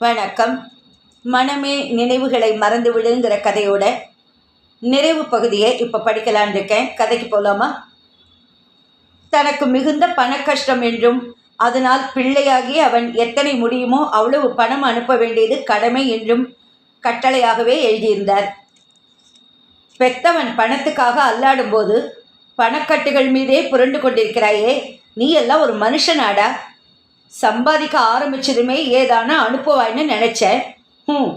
வணக்கம். மனமே நினைவுகளை மறந்து விடுங்கிற கதையோட நிறைவு பகுதியை இப்போ படிக்கலான் இருக்கேன். கதைக்கு போகலாமா தனக்கு மிகுந்த பண கஷ்டம் என்றும் அதனால் பிள்ளையாகி அவன் எத்தனை முடியுமோ அவ்வளவு பணம் அனுப்ப வேண்டியது கடமை என்றும் கட்டளையாகவே எழுதியிருந்தார். பெத்தவன் பணத்துக்காக அல்லாடும்போது பணக்கட்டுகள் மீதே புரண்டு கொண்டிருக்கிறாயே நீ எல்லாம் ஒரு மனுஷனாடா? சம்பாதிக்க ஆரம்பிச்சதுமே ஏதான அனுப்புவாய்ன்னு நினச்சேன். ம்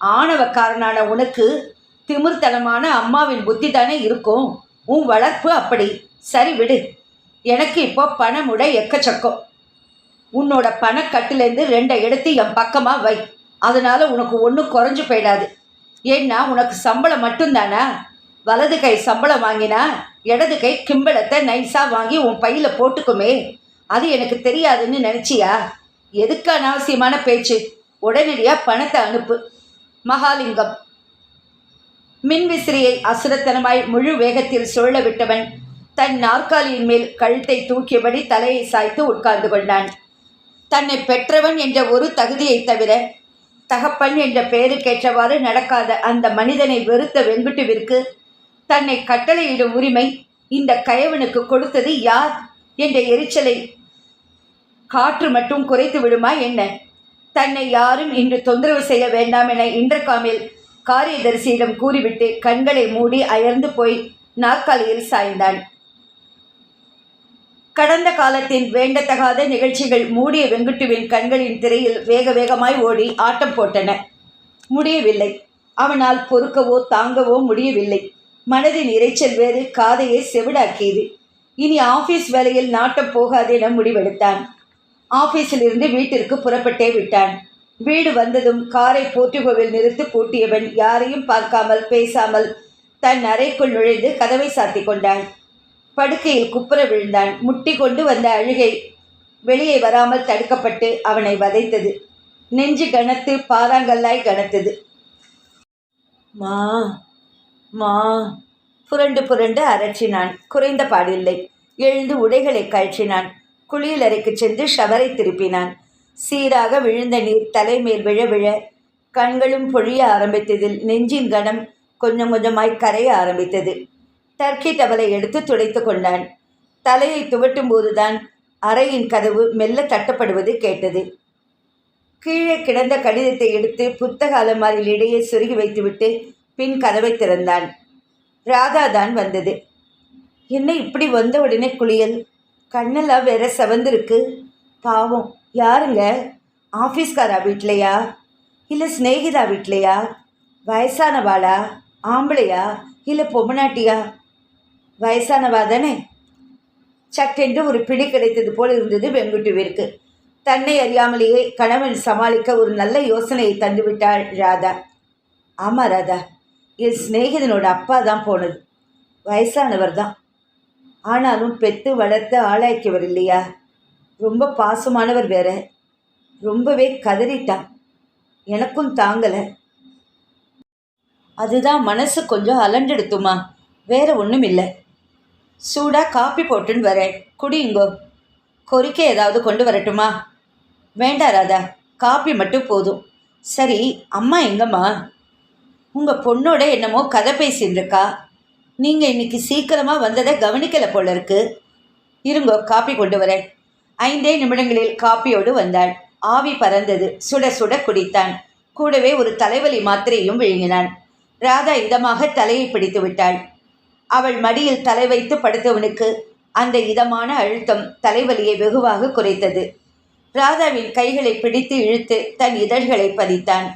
ஆணவக்காரனான உனக்கு திமிர்த்தனமான அம்மாவின் புத்தி தானே இருக்கும். உன் வளர்ப்பு அப்படி. சரி விடு. எனக்கு இப்போ பணமுட எக்கச்சக்கம். உன்னோட பணக்கட்டுலேருந்து ரெண்டை எடுத்து என் பக்கமாக வை. அதனால உனக்கு ஒன்றும் குறைஞ்சு போயிடாது. ஏன்னா உனக்கு சம்பளம் மட்டும்தானா? வலது கை சம்பளம் வாங்கினா இடது கை கிம்பளத்தை நைஸாக வாங்கி உன் பையில் போட்டுக்குமே. அது எனக்கு தெரியாதுன்னு நினச்சியா? எதுக்கு அனாவசியமான பேச்சு? உடனடியாக பணத்தை அனுப்பு. மகாலிங்கம். மின்விசிறியை அசுரத்தனமாய் முழு வேகத்தில் சுழல விட்டவன் தன் நாற்காலியின் மேல் கழுத்தை தூக்கியபடி தலையை சாய்த்து உட்கார்ந்து கொண்டான். தன்னை பெற்றவன் என்ற ஒரு தகுதியைத் தவிர தகப்பன் என்ற பெயருக்கேற்றவாறு நடக்காத அந்த மனிதனை வெறுத்த வெங்குட்டுவிற்கு தன்னை கட்டளையிடும் உரிமை இந்த கயவனுக்கு கொடுத்தது யார்? என்ற எரிச்சலை காற்று மட்டும் குறைத்து விடுமா என்ன? தன்னை யாரும் இன்று தொந்தரவு செய்ய வேண்டாம் என இன்றகாமில் காரியதரிசியிடம் கூறிவிட்டு கண்களை மூடி அயர்ந்து போய் நாற்காலியில் சாய்ந்தான். கடந்த காலத்தின் வேண்டத்தகாத நிகழ்ச்சிகள் மூடிய வெங்குட்டுவின் கண்களின் திரையில் வேக வேகமாய் ஓடி ஆட்டம் போட்டன. முடியவில்லை. அவனால் பொறுக்கவோ தாங்கவோ முடியவில்லை. மனதின் இரைச்சல் வேறு காதையை செவிடாக்கியது. இனி ஆபீஸ் வேலையில் நாட்டம் போகாது என முடிவெடுத்தான். ஆபீஸில் இருந்து வீட்டிற்கு புறப்பட்டே விட்டான். வீடு வந்ததும் காரை போர்ட்டுகோவில் நிறுத்து பூட்டியவன் யாரையும் பார்க்காமல் பேசாமல் தன் அறைக்குள் நுழைந்து கதவை சாத்திக் கொண்டான். படுக்கையில் குப்புற விழுந்தான். முட்டி கொண்டு வந்த அழுகை வெளியே வராமல் தடுக்கப்பட்டு அவனை வதைத்தது. நெஞ்சு கனத்து பாறாங்கல்லாய் கனத்தது. மா மா புரண்டு புரண்டு அரற்றினான். குறைந்த பாடில்லை. எழுந்து உடைகளை கழற்றினான். குளியலறைக்கு சென்று ஷவரை திருப்பினான். சீராக விழுந்த நீர் தலைமேல் விழ விழ கண்களும் பொழிய ஆரம்பித்ததில் நெஞ்சின் கணம் கொஞ்சம் கொஞ்சமாய் கரைய ஆரம்பித்தது. டர்க்கி டவலை எடுத்து துடைத்து கொண்டான். தலையை துவட்டும் போதுதான் அறையின் கதவு மெல்ல தட்டப்படுவது கேட்டது. கீழே கிடந்த கடிதத்தை எடுத்து புத்தக அலமாரியில் இடையே சொருகி வைத்துவிட்டு பின் கதவை திறந்தான். ராதா தான் வந்தது. என்ன இப்படி வந்த உடனே குளியல்? கண்ணெல்லாம் வேற செவந்திருக்கு. பாவம். யாருங்க? ஆஃபீஸ்காரா வீட்லையா? இல்லை சிநேகிதா வீட்லையா? வயசானவாளா? ஆம்பளையா? இல்லை பொம்மநாட்டியா வயசானவா தானே சட்டென்று ஒரு பிடி கிடைத்தது போல் இருந்தது வெங்குட்டுவிற்கு தன்னை அறியாமலேயே கணவன் சமாளிக்க ஒரு நல்ல யோசனையை தந்துவிட்டாள் ராதா. ஆமாம் ராதா. என் சிநேகிதனோட அப்பா தான் போனது. வயசானவர் தான். ஆனாலும் பெத்து வளர்த்து ஆளாக்கியவர் இல்லையா? ரொம்ப பாசமானவர் வேற. ரொம்பவே கதறிட்டான். எனக்கும் தாங்கலை. அதுதான் மனசு கொஞ்சம் அலண்டெடுத்துமா? வேற ஒன்றும் இல்லை. சூடாக காப்பி போட்டுன்னு வரேன். குடியுங்கோ கொறிக்கை ஏதாவது கொண்டு வரட்டுமா? வேண்டாம் ராதா. காப்பி மட்டும் போதும். சரி அம்மா எங்கம்மா? உங்கள் பொண்ணோட என்னமோ கதை பேசின்னு இருக்கா நீங்கள் இன்னைக்கு சீக்கிரமாக வந்ததை கவனிக்கலை போல இருக்கு. இருங்கோ காப்பி கொண்டு வரேன். ஐந்தே நிமிடங்களில் காப்பியோடு வந்தாள். ஆவி பறந்தது. சுட சுட குடித்தான். கூடவே ஒரு தலைவலி மாத்திரையும் விழுங்கினான். ராதா இதமாக தலையை பிடித்து விட்டாள். அவள் மடியில் தலை வைத்து படுத்தவனுக்கு அந்த இதமான அழுத்தம் தலைவலியை வெகுவாக குறைத்தது. ராதாவின் கைகளை பிடித்து இழுத்து தன் இதழ்களை பதித்தான்.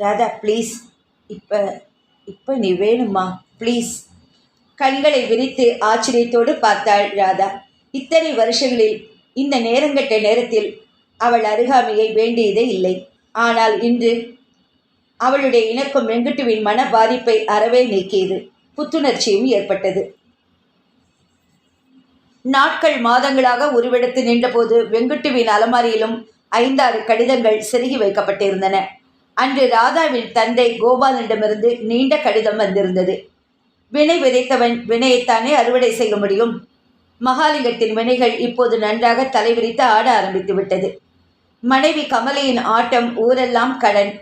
ராதா ப்ளீஸ் இப்போ இப்போ நீ வேணுமா? ப்ளீஸ் கண்களை விரித்து ஆச்சரியத்தோடு பார்த்தாள் ராதா. இத்தனை வருஷங்களில் இந்த நேரங்கட்ட நேரத்தில் அவள் அருகாமையை வேண்டியதே இல்லை. ஆனால் இன்று அவளுடைய இணக்கம் வெங்குட்டுவின் மன பாதிப்பை அறவே நீக்கியது. புத்துணர்ச்சியும் ஏற்பட்டது. நாட்கள் மாதங்களாக உருவெடுத்து நின்றபோது வெங்குட்டுவின் அலமாரியிலும் ஐந்தாறு கடிதங்கள் செருகி வைக்கப்பட்டிருந்தன. அன்று ராதாவின் தந்தை கோபாலனிடமிருந்து நீண்ட கடிதம் வந்திருந்தது. வினை விதைத்தவன் வினையைத்தானே அறுவடை செய்ய முடியும். மகாலிங்கத்தின் வினைகள் இப்போது நன்றாக தலைவிரித்து ஆட ஆரம்பித்து விட்டது. மனைவி கமலையின் ஆட்டம் ஊரெல்லாம் கடன்.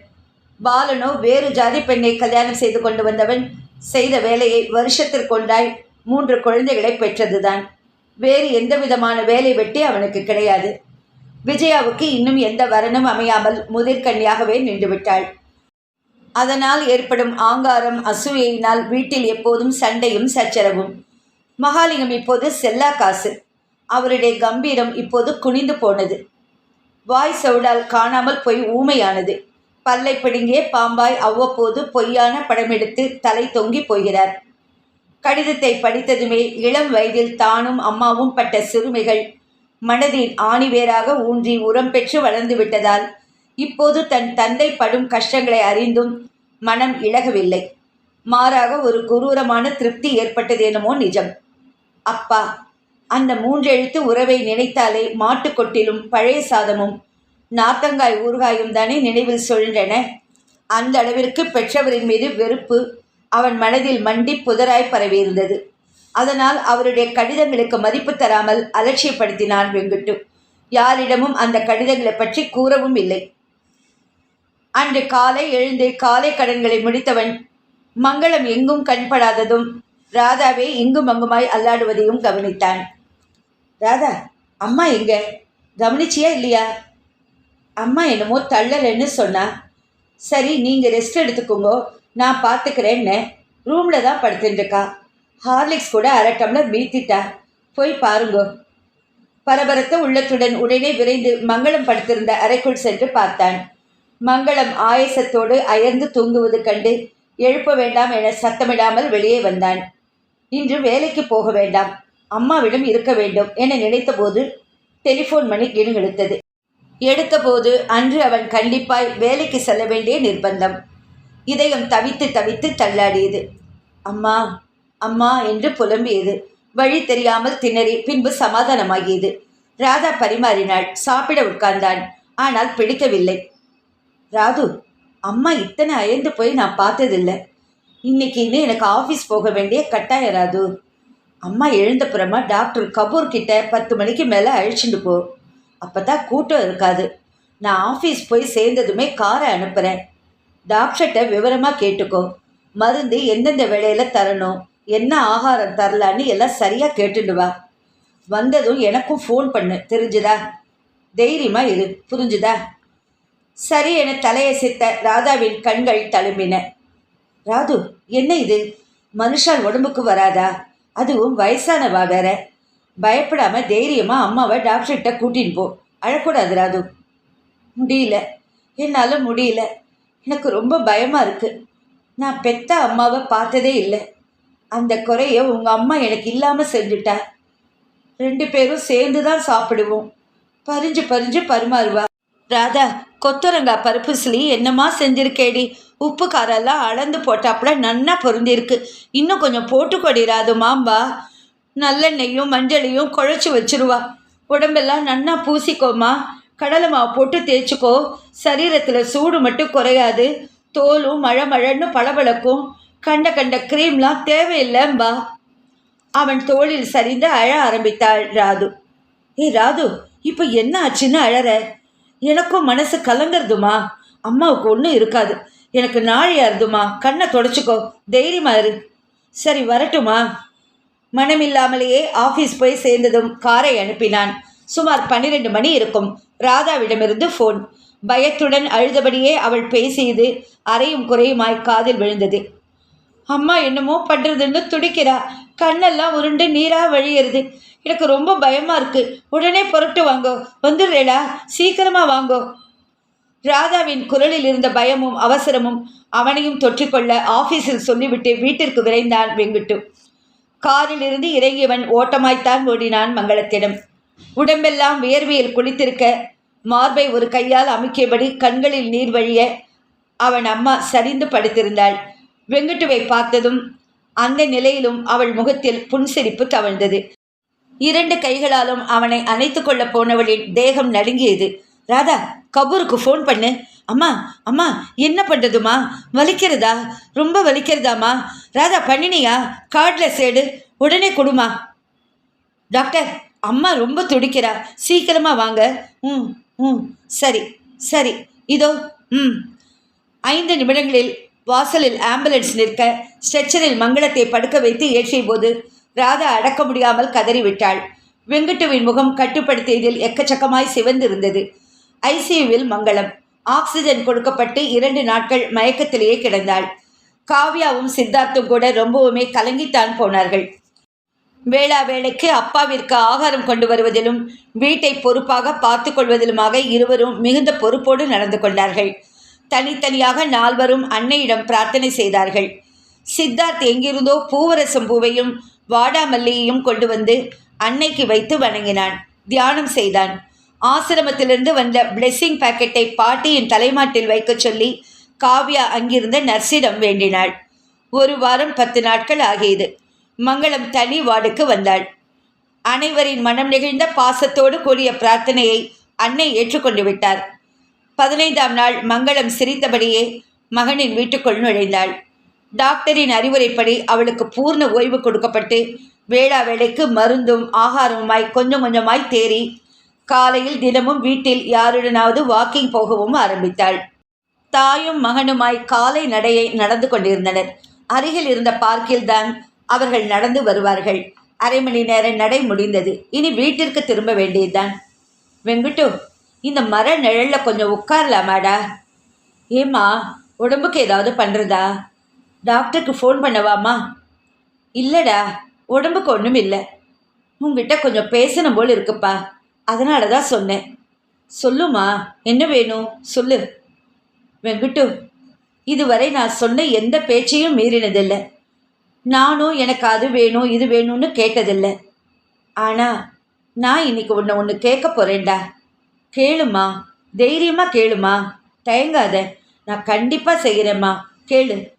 பாலனோ வேறு ஜாதி பெண்ணை கல்யாணம் செய்து கொண்டு வந்தவன் செய்த வேலையை வருஷத்திற்கொண்டாய் மூன்று குழந்தைகளை பெற்றதுதான். வேறு எந்த விதமான வேலை வெட்டி அவனுக்கு கிடையாது. விஜயாவுக்கு இன்னும் எந்த வரனும் அமையாமல் முதிர்கன்னியாகவே நின்றுவிட்டாள். அதனால் ஏற்படும் ஆங்காரம் அசூயையினால் வீட்டில் எப்போதும் சண்டையும் சச்சரவும். மகாலிங்கம் இப்போது செல்லா காசு அவருடைய கம்பீரம் இப்போது குனிந்து போனது. வாய் சவுடால் காணாமல் போய் ஊமையானது. பல்லை பிடுங்கிய பாம்பாய் அவ்வப்போது பொய்யான படமெடுத்து தலை தொங்கி போகிறார். கடிதத்தை படித்ததுமே இளம் வயதில் தானும் அம்மாவும் பட்ட சிறுமிகள் மனதில் ஆணிவேராக ஊன்றி உரம் பெற்று வளர்ந்து விட்டதால் இப்போது தன் தந்தை படும் கஷ்டங்களை அறிந்தும் மனம் இழகவில்லை மாறாக ஒரு குரூரமான திருப்தி ஏற்பட்டது என்னமோ நிஜம். அப்பா அந்த மூன்றெழுத்து உறவை நினைத்தாலே மாட்டுக்கொட்டிலும் பழைய சாதமும் நாத்தங்காய் ஊறுகாயும் தானே நினைவில் சொல்கின்றன. அந்த அளவிற்கு பெற்றவரின் மீது வெறுப்பு அவன் மனதில் மண்டி புதராய் பரவியிருந்தது. அதனால் அவருடைய கடிதங்களுக்கு மதிப்பு தராமல் அலட்சியப்படுத்தினான் வெங்குட்டு. யாரிடமும் அந்த கடிதங்களை பற்றி கூறவும் இல்லை. அன்று காலை எழுந்து காலை கடன்களை முடித்தவன் மங்களம் எங்கும் கண்படாததும் ராதாவே இங்கும் அங்குமாய் அல்லாடுவதையும் கவனித்தான். ராதா அம்மா எங்க? கவனிச்சியா இல்லையா? அம்மா என்னமோ தள்ளலைன்னு சொன்னா. சரி நீங்கள் ரெஸ்ட் எடுத்துக்கோங்கோ நான் பார்த்துக்கிறேன்னு ரூமில் தான் படுத்துட்டுருக்கா ஹார்லிக்ஸ் கூட அரை டம்ளர் மீத்திட்டா போய் பாருங்கோ. பரபரத்த உள்ளத்துடன் உடனே விரைந்து மங்களம் படுத்திருந்த அறைக்குள் சென்று பார்த்தான். மங்களம் ஆயசத்தோடு அயர்ந்து தூங்குவது கண்டு எழுப்ப வேண்டாம் என சத்தமிடாமல் வெளியே வந்தான். இன்று வேலைக்கு போக வேண்டாம். அம்மாவிடம் இருக்க வேண்டும் என நினைத்தபோது டெலிஃபோன் மணி கிணுகிழுத்தது எடுத்தபோது அன்று அவன் கண்டிப்பாய் வேலைக்கு செல்ல வேண்டிய நிர்பந்தம். இதயம் தவித்து தவித்து தள்ளாடியது. அம்மா அம்மா என்று புலம்பியது. வழி தெரியாமல் திணறி பின்பு சமாதானமாகியது. ராதா பரிமாறினாள். சாப்பிட உட்கார்ந்தான். ஆனால் பிடிக்கவில்லை. ராது அம்மா இத்தனை அயர்ந்து போய் நான் பார்த்ததில்லை. இன்னைக்கு இன்னும் எனக்கு ஆஃபீஸ் போக வேண்டிய கட்டாயம் ராது. அம்மா எழுந்தப்புறமா டாக்டர் கபூர் கிட்ட பத்து மணிக்கு மேலே அழிச்சுட்டு போ. அப்போ தான் கூட்டம் இருக்காது. நான் ஆஃபீஸ் போய் சேர்ந்ததுமே காரை அனுப்புகிறேன் டாக்டர்கிட்ட விவரமாக கேட்டுக்கோ. மருந்து எந்தெந்த வேலையில் தரணும்? என்ன ஆகாரம் தரலான்னு எல்லாம் சரியாக கேட்டுட்டு வா. வந்ததும் எனக்கும் ஃபோன் பண்ணு. தெரிஞ்சுதா? தைரியமாக இரு. புரிஞ்சுதா? சரி என தலையசைத்த ராதாவின் கண்கள் தழும்பின. ராது என்ன இது? மனுஷால் உடம்புக்கு வராதா? அதுவும் வயசானவா வேற? பயப்படாம தைரியமா அம்மாவை டாக்டர்கிட்ட கூட்டின்னு போ. அழக்கூடாது ராது. முடியல. என்னால் முடியல. எனக்கு ரொம்ப பயமாக இருக்கு. நான் பெத்த அம்மாவை பார்த்ததே இல்லை. அந்த குறைய உங்கள் அம்மா எனக்கு இல்லாமல் செஞ்சுட்டா. ரெண்டு பேரும் சேர்ந்து தான் சாப்பிடுவோம். பறிஞ்சு பறிஞ்சு பரிமாறுவா. ராதா கொத்தரங்காய் பருப்பு சிலி என்னமா செஞ்சிருக்கேடி? உப்பு காரெல்லாம் அளந்து போட்டாப்புல நன்னா பொருந்திருக்கு. இன்னும் கொஞ்சம் போட்டுக்கொடி ராது மாம்பா நல்லெண்ணெயும் மஞ்சளையும் குழச்சி வச்சிருவா. உடம்பெல்லாம் நன்னா பூசிக்கோமா கடலை மாவு போட்டு தேய்ச்சிக்கோ. சரீரத்தில் சூடு மட்டும் குறையாது. தோலும் மழை மழைன்னு பளபளக்கும். கண்ட கண்ட க்ரீம்லாம் தேவையில்லைம்பா. அவன் தோளில் சரிந்து அழ ஆரம்பித்தாள் ராது. ஏ ராது இப்போ என்ன ஆச்சுன்னு அழற? எனக்கும் மனசு கலங்கிறதுமா? அம்மாவுக்கு ஒன்றும் இருக்காது. எனக்கு நாழியா இருதுமா கண்ணை தொடச்சிக்கோ. தைரியமா இரு. சரி வரட்டுமா? மனமில்லாமலேயே ஆஃபீஸ் போய் சேர்ந்ததும் காரை அனுப்பினான். சுமார் பன்னிரெண்டு மணி இருக்கும். ராதாவிடமிருந்து ஃபோன் பயத்துடன் அழுதபடியே அவள் பேசியது அறையும் குறையுமாய் காதில் விழுந்தது. அம்மா என்னமோ பண்ணுறதுன்னு துடிக்கிறா. கண்ணெல்லாம் உருண்டு நீராக வழியிறது. எனக்கு ரொம்ப பயமாக இருக்குது உடனே புரட்டு வாங்கோ. வந்துடுறேடா. சீக்கிரமாக வாங்கோ. ராதாவின் குரலில் இருந்த பயமும் அவசரமும் அவனையும் தொற்றிக்கொள்ள ஆஃபீஸில் சொல்லிவிட்டு வீட்டிற்கு விரைந்தான் வெங்குட்டு. காரில் இருந்து இறங்கியவன் ஓட்டமாய்த்தான் ஓடினான் மங்களத்திடம். உடம்பெல்லாம் வியர்வையில் குளித்திருக்க மார்பை ஒரு கையால் அமுக்கியபடி கண்களில் நீர் வழிய அவன் அம்மா சரிந்து படுத்திருந்தாள். வெங்கட்டுவை பார்த்ததும் அந்த நிலையிலும் அவள் முகத்தில் புன்சிரிப்பு தவழ்ந்தது. இரண்டு கைகளாலும் அவனை அணைத்து கொள்ள போனவளின் தேகம் நடுங்கியது. ராதா கபூருக்கு ஃபோன் பண்ணு. அம்மா அம்மா என்ன பண்ணுறதுமா வலிக்கிறதா? ரொம்ப வலிக்கிறதாம்மா ராதா பண்ணினியா? கார்டில் சேடு உடனே கொடுமா. டாக்டர் அம்மா ரொம்ப துடிக்கிறா. சீக்கிரமாக வாங்க. ம் ம் சரி சரி. இதோ ம். ஐந்து நிமிடங்களில் வாசலில் ஆம்புலன்ஸ் நிற்க ஸ்ட்ரெச்சரில் மங்களத்தை படுக்க வைத்து ஏற்றிய போது ராதா அடக்க முடியாமல் கதறிவிட்டாள். வெங்கட்டுவின் முகம் கட்டுப்படுத்தியதில் எக்கச்சக்கமாய் சிவந்திருந்தது. ஐசியூவில் மங்களம். ஆக்சிஜன் கொடுக்கப்பட்டு இரண்டு நாட்கள் மயக்கத்திலேயே கிடந்தாள். காவ்யாவும் சித்தார்த்தும் கூட ரொம்பவுமே கலங்கித்தான் போனார்கள். வேளா வேளைக்கு அப்பாவிற்கு ஆகாரம் கொண்டு வருவதிலும் வீட்டை பொறுப்பாக பார்த்து கொள்வதிலுமாக இருவரும் மிகுந்த பொறுப்போடு நடந்து கொண்டார்கள். தனித்தனியாக நால்வரும் அன்னையிடம் பிரார்த்தனை செய்தார்கள். சித்தார்த் எங்கிருந்தோ பூவரசம் பூவையும் வாடாமல்லியையும் கொண்டு வந்து அன்னைக்கு வைத்து வணங்கினான். தியானம் செய்தான். ஆசிரமத்திலிருந்து வந்த பிளெஸ்ஸிங் பாக்கெட்டை பாட்டியின் தலைமாட்டில் வைக்கச் சொல்லி காவ்யா அங்கிருந்த நர்ஸிடம் வேண்டினாள். ஒரு வாரம் பத்து நாட்கள் ஆகியது. மங்களம் தனி வார்டுக்கு வந்தாள். அனைவரின் மனம் நெகிழ்ந்த பாசத்தோடு கூடிய பிரார்த்தனையை அன்னை ஏற்றுக்கொண்டு விட்டார். பதினைந்தாம் நாள் மங்களம் சிரித்தபடியே மகனின் வீட்டுக்குள் நுழைந்தாள். டாக்டரின் அறிவுரைப்படி அவளுக்கு பூர்ண ஓய்வு கொடுக்கப்பட்டு வேளா வேளைக்கு மருந்தும் ஆகாரமுமாய் கொஞ்சம் கொஞ்சமாய் தேறி காலையில் தினமும் வீட்டில் யாருடனாவது வாக்கிங் போகவும் ஆரம்பித்தாள். தாயும் மகனுமாய் காலை நடையை நடந்து கொண்டிருந்தனர். அருகில் இருந்த பார்க்கில்தான் அவர்கள் நடந்து வருவார்கள். அரை மணி நேரம் நடை முடிந்தது. இனி வீட்டிற்கு திரும்ப வேண்டியதுதான். வெங்குட்டு இந்த மர நிழலில் கொஞ்சம் உட்காரலாமாடா? ஏம்மா உடம்புக்கு ஏதாவது பண்ணுறதா டாக்டருக்கு ஃபோன் பண்ணவாமா இல்லைடா உடம்புக்கு ஒன்றும் இல்லை. உங்ககிட்ட கொஞ்சம் பேசணும் போல் இருக்குப்பா. அதனால தான் சொன்னேன். சொல்லுமா என்ன வேணும்? சொல்லு. வெங்குட்டு இதுவரை நான் சொன்ன எந்த பேச்சையும் மீறினதில்லை. நானும் எனக்கு அது வேணும் இது வேணும்னு கேட்டதில்லை. ஆனால் நான் இன்னைக்கு ஒன்று ஒன்று கேட்க போகிறேன்டா கேளுமா. தைரியமாக கேளுமா. தயங்காத. நான் கண்டிப்பாக செய்கிறேம்மா கேளு.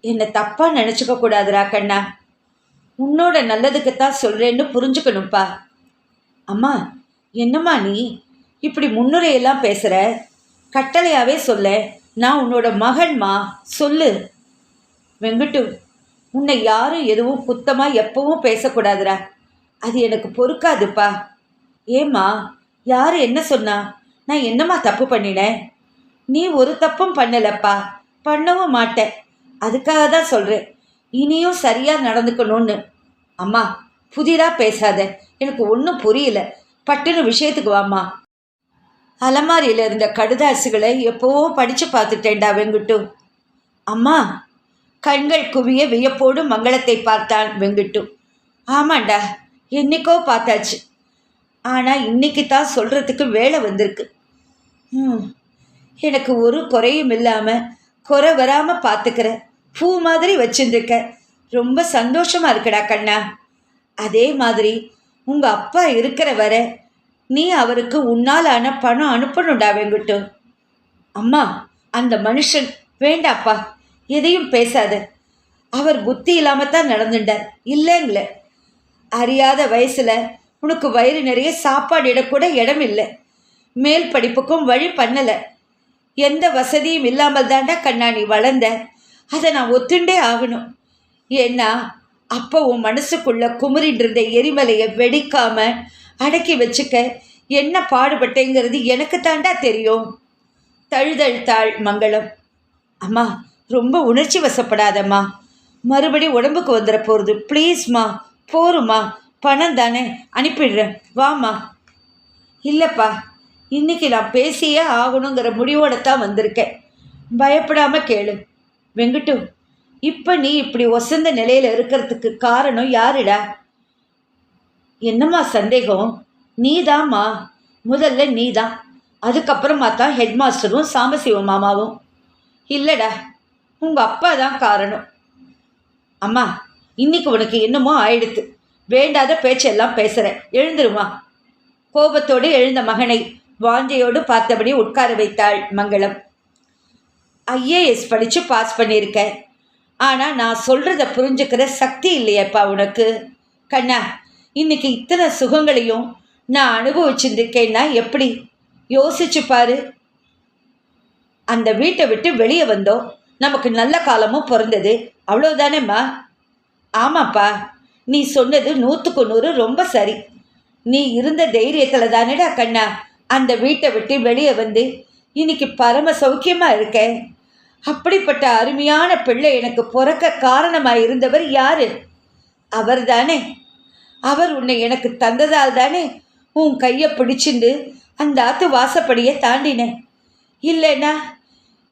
என்னை தப்பாக நினச்சிக்க கூடாதுரா கண்ணா. உன்னோட நல்லதுக்குத்தான் சொல்கிறேன்னு புரிஞ்சுக்கணும்ப்பா. அம்மா என்னம்மா நீ? இப்படி முன்னுரையெல்லாம் பேசுகிற கட்டளையாகவே சொல்ல. நான் உன்னோட மகன்மா. சொல்லு. வெங்கட்டு உன்னை யாரும் எதுவும் குத்தமாக எப்பவும் பேசக்கூடாதுடா. அது எனக்கு பொறுக்காதுப்பா. ஏம்மா யார் என்ன சொன்னா? நான் என்னம்மா தப்பு பண்ணினேன்? நீ ஒரு தப்பும் பண்ணலப்பா. பண்ணவும் மாட்டேன். அதுக்காக தான் சொல்கிறேன் இனியும் சரியாக நடந்துக்கணும்னு. அம்மா புதிதாக பேசாத. எனக்கு ஒன்றும் புரியல. பட்டுன்னு விஷயத்துக்கு வாம்மா. அலமாரியில் இருந்த கடுதாசுகளை எப்போவோ படித்து பார்த்துட்டேன்டா வெங்குட்டு. அம்மா கண்கள் குவிய வியப்போடு மங்களத்தை பார்த்தான் வெங்குட்டு. ஆமாண்டா என்னைக்கோ பார்த்தாச்சு. ஆனால் இன்னைக்கு தான் சொல்கிறதுக்கு வேலை வந்திருக்கு. ம் எனக்கு ஒரு குறையும் இல்லாமல் குறை வராமல் பார்த்துக்கிற பூ மாதிரி வச்சுருந்துருக்க. ரொம்ப சந்தோஷமாக இருக்குடா கண்ணா. அதே மாதிரி உங்கள் அப்பா இருக்கிற வர நீ அவருக்கு உன்னாலான பணம் அனுப்பணும்டா வெங்குட்டு அம்மா அந்த மனுஷன் வேண்டாப்பா எதையும் பேசாத. அவர் புத்தி இல்லாமல் தான் நடந்துட்டார். இல்லைங்கள. அறியாத வயசில் உனக்கு வயிறு நிறைய சாப்பாடு இடக்கூட இடம் இல்லை மேல் படிப்புக்கும் வழி பண்ணலை. எந்த வசதியும் இல்லாமல் தாண்டா கண்ணா நீ வளர்ந்த. அதை நான் ஒத்துண்டே ஆகணும். ஏன்னா அப்போ உன் மனசுக்குள்ள குமுறிட்டு எரிமலையை வெடிக்காம அடக்கி வச்சுக்க என்ன பாடுபட்டேங்கிறது எனக்கு தாண்டா தெரியும். தழுதழுத்தாள் மங்களம். அம்மா ரொம்ப உணர்ச்சி வசப்படாதம்மா. மறுபடி உடம்புக்கு வந்துட போகிறது ப்ளீஸ்மா போருமா பணம் தானே? அனுப்பிடுறேன். வாமா இல்லைப்பா இன்னைக்கு நான் பேசியே ஆகணுங்கிற முடிவோடு தான் வந்திருக்கேன். பயப்படாமல் கேளு. வெங்கட்டு இப்போ நீ இப்படி ஒசந்த நிலையில் இருக்கிறதுக்கு காரணம் யாருடா? என்னம்மா சந்தேகம்? நீதாம்மா. முதல்ல நீ தான் அதுக்கப்புறமா தான் ஹெட் மாஸ்டரும் சாம்பசிவ மாமாவும். இல்லைடா உங்கள் அப்பா தான் காரணம். அம்மா இன்னைக்கு உனக்கு என்னமோ ஆயிடுத்து. வேண்டாத பேச்செல்லாம் பேசுகிறேன் எழுந்துருமா? கோபத்தோடு எழுந்த மகனை வாஞ்சையோடு பார்த்தபடி உட்கார வைத்தாள் மங்களம். ஐஏஎஸ் படித்து பாஸ் பண்ணியிருக்கேன். ஆனால் நான் சொல்கிறத புரிஞ்சுக்கிற சக்தி இல்லையப்பா உனக்கு. கண்ணா இன்னைக்கு இத்தனை சுகங்களையும் நான் அனுபவிச்சிருக்கேன்னா எப்படி? யோசிச்சு பாரு. அந்த வீட்டை விட்டு வெளியே வந்தோம். நமக்கு நல்ல காலமும் பிறந்தது. அவ்வளோதானேம்மா ஆமாப்பா. நீ சொன்னது நூற்றுக்கு நூறு ரொம்ப சரி. நீ இருந்த தைரியத்தில் தானடா கண்ணா? அந்த வீட்டை விட்டு வெளியே வந்து இன்னைக்கு பரம சௌக்கியமாக இருக்கேன் அப்படிப்பட்ட அருமையான பிள்ளை எனக்கு பிறக்க காரணமாக இருந்தவர் யாரு? அவர் தானே. அவர் உன்னை எனக்கு தந்ததால் தானே உன் கையை பிடிச்சிண்டு அந்த ஆத்து வாசப்படியை தாண்டினேன் இல்லைன்னா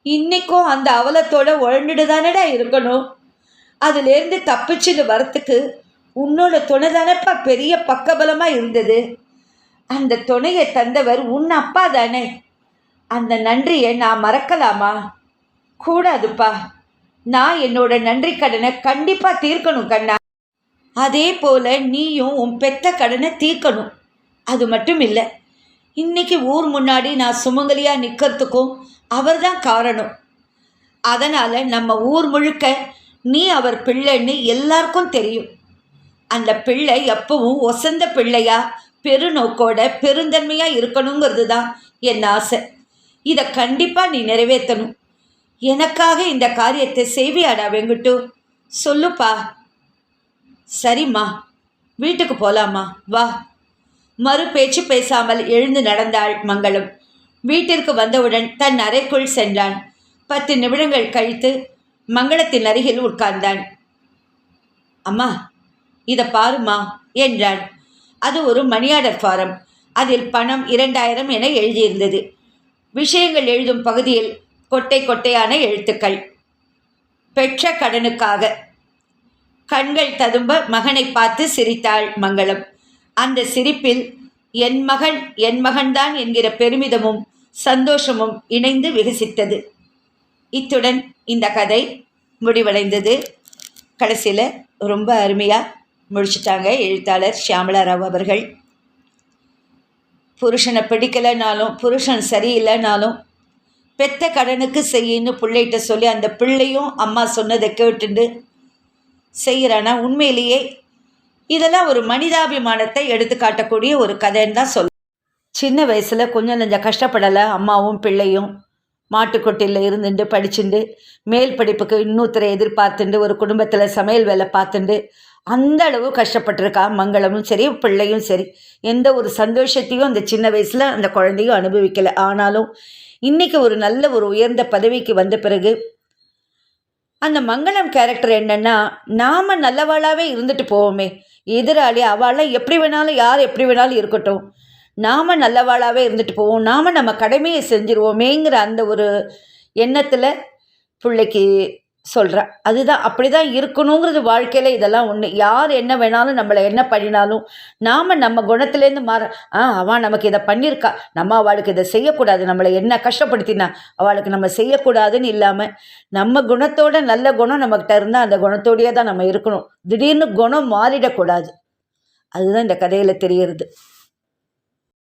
இன்னைக்கும் அந்த அவலத்தோட உழண்டுட்டு தானடா இருக்கணும்? அதுலேருந்து தப்பிச்சுட்டு வரத்துக்கு உன்னோட துணை தானப்பா பெரிய பக்கபலமாக இருந்தது. அந்த துணையை தந்தவர் உன் அப்பா தானே. அந்த நன்றியை நான் மறக்கலாமா? கூடாதுப்பா. நான் என்னோட நன்றி கடனை கண்டிப்பாக தீர்க்கணும் கண்ணா. அதே போல நீயும் உன் பெத்த கடனை தீர்க்கணும். அது மட்டும் இல்லை இன்னைக்கு ஊர் முன்னாடி நான் சுமங்கலியாக நிற்கிறதுக்கும் அவர் தான் காரணம். அதனால் நம்ம ஊர் முழுக்க நீ அவர் பிள்ளைன்னு எல்லாருக்கும் தெரியும். அந்த பிள்ளை எப்பவும் ஒசந்த பிள்ளையா? பெருநோக்கோட பெருந்தன்மையா இருக்கணுங்கிறது தான் என் ஆசை. இதை கண்டிப்பாக நீ நிறைவேற்றணும். எனக்காக இந்த காரியத்தை செய்வியாடா வெங்குட்டு. சொல்லுப்பா. சரிம்மா. வீட்டுக்கு போலாமா? வா. மறு பேச்சு பேசாமல் எழுந்து நடந்தாள் மங்களம். வீட்டிற்கு வந்தவுடன் தன் அறைக்குள் சென்றான். பத்து நிமிடங்கள் கழித்து மங்களத்தின் அருகில் உட்கார்ந்தான். அம்மா இதை பாருமா என்றான் அது ஒரு மணியாடர் ஃபாரம் அதில் பணம் இரண்டாயிரம் என எழுதியிருந்தது. விஷயங்கள் எழுதும் பகுதியில் கொட்டை கொட்டையான எழுத்துக்கள். பெற்ற கடனுக்காக. கண்கள் ததும்ப மகனை பார்த்து சிரித்தாள் மங்களம். அந்த சிரிப்பில் என் மகன் என் மகன்தான் என்கிற பெருமிதமும் சந்தோஷமும் இணைந்து விகசித்தது. இத்துடன் இந்த கதை முடிவடைந்தது. கடைசியில் ரொம்ப அருமையாக முடிச்சிட்டாங்க. எழுத்தாளர் ஷியாமலா ராவ் அவர்கள். புருஷனை பிடிக்கலைனாலும் புருஷன் சரியில்லைனாலும் பெத்த கடனுக்கு செய்யின்னு பிள்ளைகிட்ட சொல்லி அந்த பிள்ளையும் அம்மா சொன்னதை கேட்டுண்டு செய்கிறானா உண்மையிலேயே? இதெல்லாம் ஒரு மனிதாபிமானத்தை எடுத்துக்காட்டக்கூடிய ஒரு கதைன்னு தான் சொல்ல சின்ன வயசில் கொஞ்சம் கொஞ்சம் கஷ்டப்படலை. அம்மாவும் பிள்ளையும் மாட்டுக்கொட்டியில் இருந்துட்டு படிச்சுண்டு மேல் படிப்புக்கு இன்னொருத்தரை எதிர்பார்த்துண்டு ஒரு குடும்பத்தில் சமையல் வேலை பார்த்துண்டு அந்த அளவு கஷ்டப்பட்டிருக்கா. மங்களமும் சரி பிள்ளையும் சரி. எந்த ஒரு சந்தோஷத்தையும் அந்த சின்ன வயசில் அந்த குழந்தையும் அனுபவிக்கலை. ஆனாலும் இன்றைக்கி ஒரு நல்ல ஒரு உயர்ந்த பதவிக்கு வந்த பிறகு அந்த மங்களம் கேரக்டர் என்னென்னா நாம் நல்லவாளாகவே இருந்துட்டு போவோமே. எதிராளி அவளாம் எப்படி வேணாலும் யார் எப்படி வேணாலும் இருக்கட்டும். நாம் நல்லவாளாகவே இருந்துட்டு போவோம். நாம் நம்ம கடமையை செஞ்சுருவோமேங்கிற அந்த ஒரு எண்ணத்தில் பிள்ளைக்கு சொல்கிறேன் அதுதான் அப்படி தான் இருக்கணுங்கிறது வாழ்க்கையில் இதெல்லாம் ஒன்று யார் என்ன வேணாலும் நம்மளை என்ன பண்ணினாலும் நாம் நம்ம குணத்துலேருந்து மாற ஆ அவன் நமக்கு இதை பண்ணியிருக்கா. நம்ம அவளுக்கு இதை செய்யக்கூடாது. நம்மளை என்ன கஷ்டப்படுத்தினா அவளுக்கு நம்ம செய்யக்கூடாதுன்னு இல்லாமல் நம்ம குணத்தோட நல்ல குணம் நம்மக்கிட்ட இருந்தால் அந்த குணத்தோடையே தான் நம்ம இருக்கணும். திடீர்னு குணம் மாறிடக்கூடாது. அதுதான் இந்த கதையில் தெரிகிறது